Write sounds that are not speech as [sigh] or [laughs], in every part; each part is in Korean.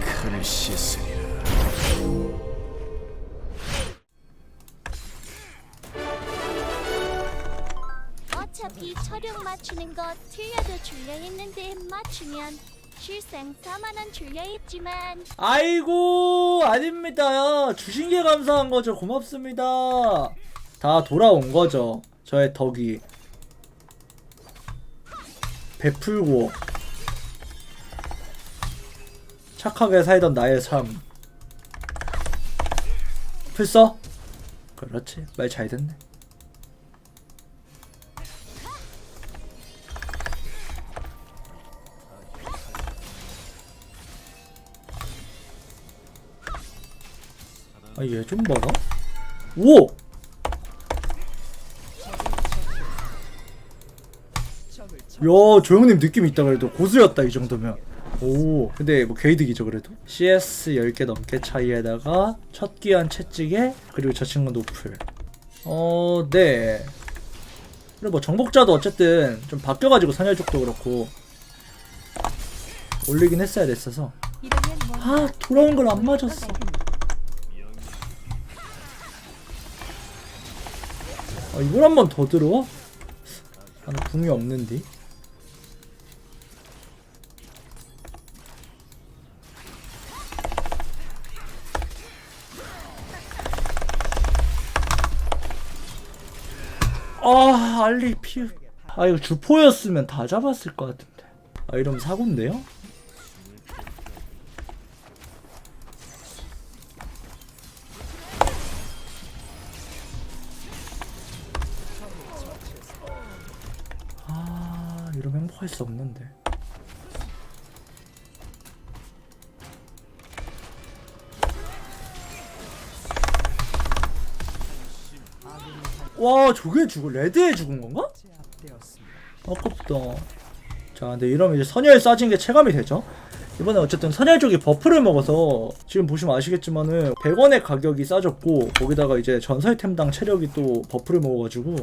칼을 씻으리라. 어차피 촬영 맞추는 거 틀려도 줄려 했는데 맞추면 실생 4만원 줄려 했지만. 아이고 아닙니다 주신 게 감사한 거죠. 고맙습니다. 다 돌아온 거죠. 저의 덕이. 베풀고 착하게 살던 나의 삶. 풀써? 그렇지. 말 잘 듣네. 아 얘 좀 봐라 오! 야 조영님 느낌 있다 그래도 고수였다 이 정도면 오. 근데 뭐 개이득이죠 그래도? CS 10개 넘게 차이에다가 첫 기한 채찍에 그리고 저 친구 노플. 어네. 그리고 뭐 정복자도 어쨌든 좀 바뀌어가지고 선열족도 그렇고 올리긴 했어야 됐어서. 아 돌아온 걸 안 맞았어. 아, 이걸 한 번 더 들어? 나는 궁이 없는데. 아, 알리 피. 아, 이거 주포였으면 다 잡았을 것 같은데. 아, 이러면 사고인데요? 아, 이러면 행복할 수 없는데. 와, 저게 죽어. 레드에 죽은 건가? 아깝다. 자, 근데 이러면 이제 선열 싸진 게 체감이 되죠? 이번에 어쨌든 선열 쪽이 버프를 먹어서 지금 보시면 아시겠지만은 100원의 가격이 싸졌고 거기다가 이제 전설템당 체력이 또 버프를 먹어가지고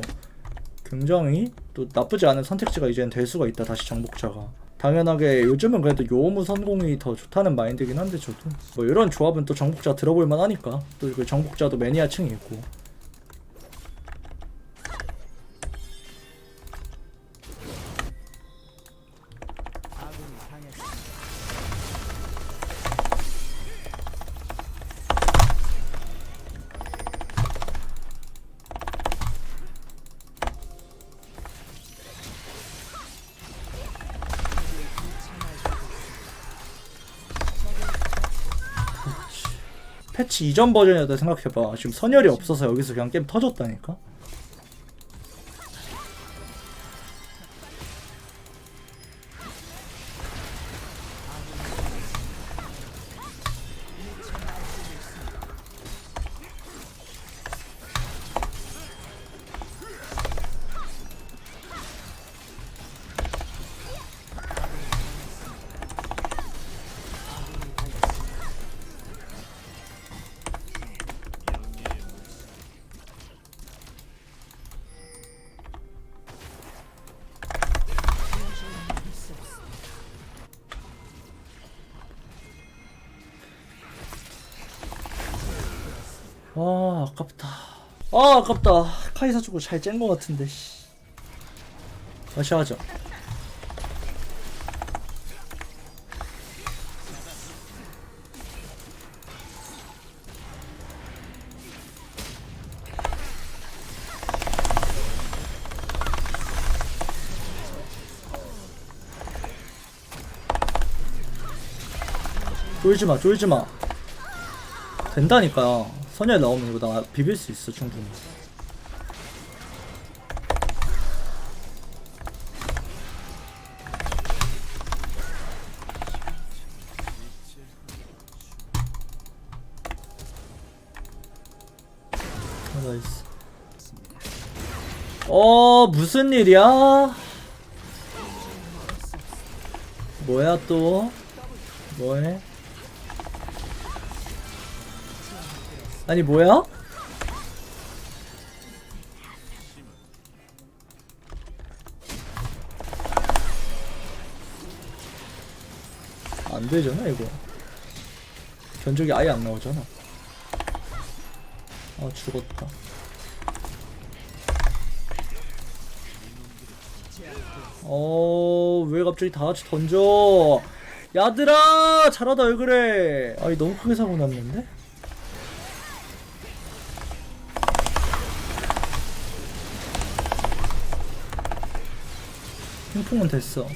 굉장히 또 나쁘지 않은 선택지가 이제는 될 수가 있다 다시 정복자가 당연하게 요즘은 그래도 요무 선공이 더 좋다는 마인드긴 한데 저도 뭐 이런 조합은 또 정복자 들어볼 만 하니까 또 그 정복자도 매니아층이 있고 패치 이전 버전이었다 생각해봐. 지금 선열이 없어서 여기서 그냥 게임 터졌다니까 아 아깝다. 아 아깝다. 카이사 주고 잘짠거 같은데 씨. 다시 하자. 쫄지마 쫄지마. 된다니까 선열 나오면 이거 나 비빌 수 있어 충분히. 아, 나이스. 어 무슨 일이야? 뭐야 또? 뭐해 아니 뭐야? 안 되잖아 이거. 견적이 아예 안 나오잖아. 아 죽었다. 어왜 갑자기 다 같이 던져? 야들아 잘하다 왜 그래 아니 너무 크게 사고 났는데 핑퐁은 됐어.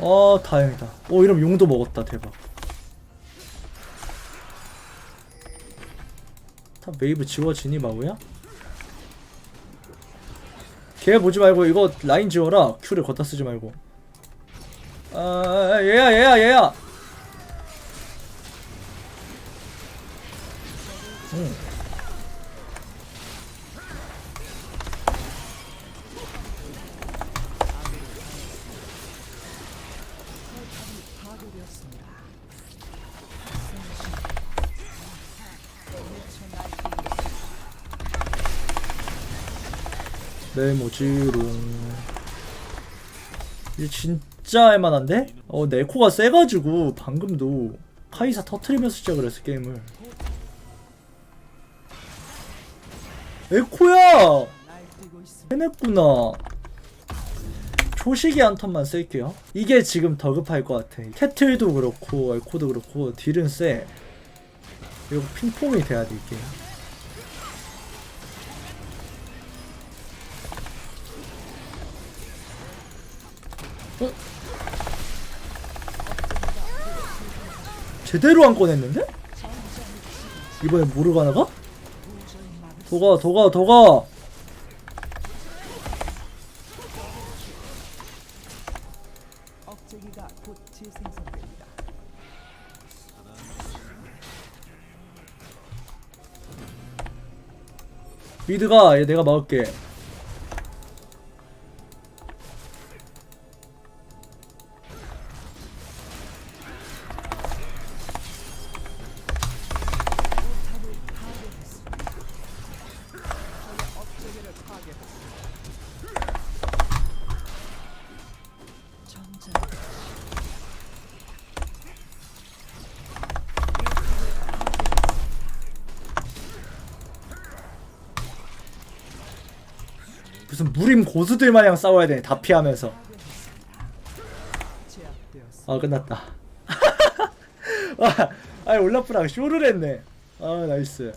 아 다행이다. 오 이러면 용도 먹었다 대박. 탑 웨이브 지워지니 마우야? 걔 보지 말고 이거 라인 지워라. 큐를 걷다 쓰지 말고. 아 얘야 얘야 얘야. 응. 네모지롱 이게 진짜 할만한데? 어 네코가 세가지고 방금도 카이사 터트리면서 시작을 했어 게임을. 에코야! 해냈구나. 초식이 한 턴만 쓸게요. 이게 지금 더 급할 것 같아. 캐틀도 그렇고 에코도 그렇고 딜은 세 이거 핑퐁이 돼야 돼 이게 어? 제대로 안 꺼냈는데? 이번엔 모르가나가? 도가 도가 도가. 미드가 얘 내가 막을게 전전 무슨 무림 고수들 마냥 싸워야 되네 다 피하면서. 아 끝났다 [laughs] 와 아니 올라프랑 쇼를 했네 아 나이스.